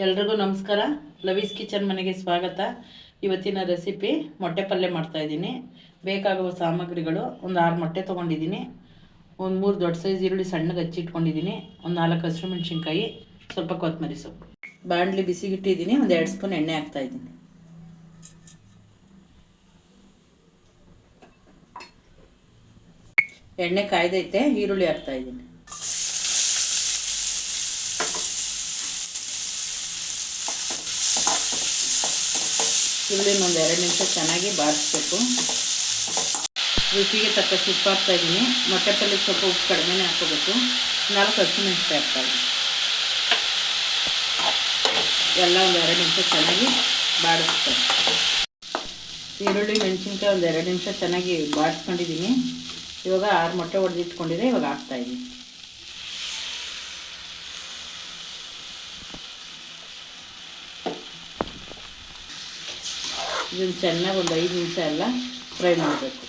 ಎಲ್ರಿಗೂ ನಮಸ್ಕಾರ. ಲವೀಸ್ ಕಿಚನ್ ಮನೆಗೆ ಸ್ವಾಗತ. ಇವತ್ತಿನ ರೆಸಿಪಿ ಮೊಟ್ಟೆ ಪಲ್ಯ ಮಾಡ್ತಾಯಿದ್ದೀನಿ ಬೇಕಾಗುವ ಸಾಮಗ್ರಿಗಳು ಒಂದು ಆರು ಮೊಟ್ಟೆ ತೊಗೊಂಡಿದ್ದೀನಿ. ಒಂದು ಮೂರು ದೊಡ್ಡ ಸೈಜ್ ಈರುಳ್ಳಿ ಸಣ್ಣಗೆ ಹಚ್ಚಿಟ್ಕೊಂಡಿದ್ದೀನಿ ಒಂದು ನಾಲ್ಕು ಹಸಿರು ಮೆಣಸಿನ್ಕಾಯಿ, ಸ್ವಲ್ಪ ಕೊತ್ತಂಬರಿ ಸೊಪ್ಪು. ಬಾಣಲಿ ಬಿಸಿಗಿಟ್ಟಿದ್ದೀನಿ. ಒಂದು ಎರಡು ಸ್ಪೂನ್ ಎಣ್ಣೆ ಹಾಕ್ತಾಯಿದ್ದೀನಿ ಎಣ್ಣೆ ಕಾಯ್ದೈತೆ, ಈರುಳ್ಳಿ ಹಾಕ್ತಾಯಿದ್ದೀನಿ ಈರುಳ್ಳಿನ ಒಂದು ಎರಡು ನಿಮಿಷ ಚೆನ್ನಾಗಿ ಬಾರಿಸ್ಬೇಕು. ರುಚಿಗೆ ತಕ್ಕಷ್ಟು ಉಪ್ಪು ಹಾಕ್ತಾ ಇದ್ದೀನಿ. ಮೊಟ್ಟೆ ಪಲ್ಯ ಸ್ವಲ್ಪ ಉಪ್ಪು ಕಡಿಮೆನೇ ಹಾಕೋಬೇಕು ನಾಲ್ಕು ಹಸಿ ಹಾಕ್ತಾ ಇದ್ದೀನಿ. ಎಲ್ಲ ಒಂದು ಎರಡು ನಿಮಿಷ ಚೆನ್ನಾಗಿ ಬಾಡಿಸ್ತಾರೆ ಈರುಳ್ಳಿ, ಮೆಣಸಿನ್ಕಾಯಿ ಒಂದು ಎರಡು ನಿಮಿಷ ಚೆನ್ನಾಗಿ ಬಾಡಿಸ್ಕೊಂಡಿದ್ದೀನಿ ಇವಾಗ ಆರು ಮೊಟ್ಟೆ ಹೊಡೆದಿಟ್ಕೊಂಡಿದೆ ಇವಾಗ ಹಾಕ್ತಾಯಿದ್ದೀನಿ ಇದನ್ನು ಚೆನ್ನಾಗಿ ಒಂದು ಐದು ನಿಮಿಷ ಎಲ್ಲ ಫ್ರೈ ಮಾಡಬೇಕು.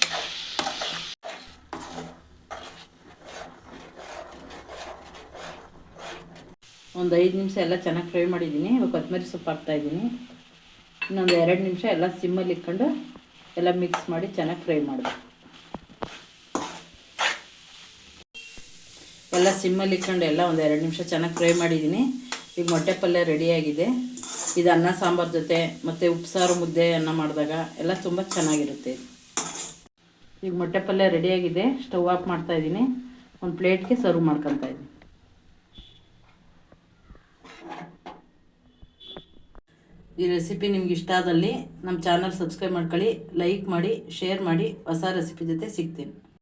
ಒಂದು ಐದು ನಿಮಿಷ ಎಲ್ಲ ಚೆನ್ನಾಗಿ ಫ್ರೈ ಮಾಡಿದ್ದೀನಿ. ಇವಾಗ ಕೊತ್ತಂಬರಿ ಸೊಪ್ಪು ಹಾಕ್ತಾಯಿದ್ದೀನಿ ಇನ್ನೊಂದು ಎರಡು ನಿಮಿಷ ಎಲ್ಲ ಸಿಮ್ಮಲ್ಲಿ ಇಟ್ಕೊಂಡು ಎಲ್ಲ ಮಿಕ್ಸ್ ಮಾಡಿ ಚೆನ್ನಾಗಿ ಫ್ರೈ ಮಾಡಬೇಕು. ಎಲ್ಲ ಸಿಮ್ಮಲ್ಲಿ ಇಟ್ಕೊಂಡು ಎಲ್ಲ ಒಂದು ಎರಡು ನಿಮಿಷ ಚೆನ್ನಾಗಿ ಫ್ರೈ ಮಾಡಿದ್ದೀನಿ. ಈಗ ಮೊಟ್ಟೆ ಪಲ್ಯ ರೆಡಿಯಾಗಿದೆ ಇದು ಅನ್ನ, ಸಾಂಬಾರು ಜೊತೆ ಮತ್ತು ಉಪ್ಸಾರು ಮುದ್ದೆ ಅನ್ನ ಮಾಡಿದಾಗ ಎಲ್ಲ ತುಂಬ ಚೆನ್ನಾಗಿರುತ್ತೆ. ಈಗ ಮೊಟ್ಟೆ ಪಲ್ಯ ರೆಡಿಯಾಗಿದೆ ಸ್ಟವ್ ಆಫ್ ಮಾಡ್ತಾ ಇದ್ದೀನಿ. ಒಂದು ಪ್ಲೇಟ್ಗೆ ಸರ್ವ್ ಮಾಡ್ಕೊತಾ ಇದ್ದೀನಿ. ಈ ರೆಸಿಪಿ ನಿಮ್ಗೆ ಇಷ್ಟ ಆದಲ್ಲಿ ನಮ್ಮ ಚಾನಲ್ ಸಬ್ಸ್ಕ್ರೈಬ್ ಮಾಡ್ಕೊಳ್ಳಿ ಲೈಕ್ ಮಾಡಿ ಶೇರ್ ಮಾಡಿ, ಹೊಸ ರೆಸಿಪಿ ಜೊತೆ ಸಿಗ್ತೀನಿ.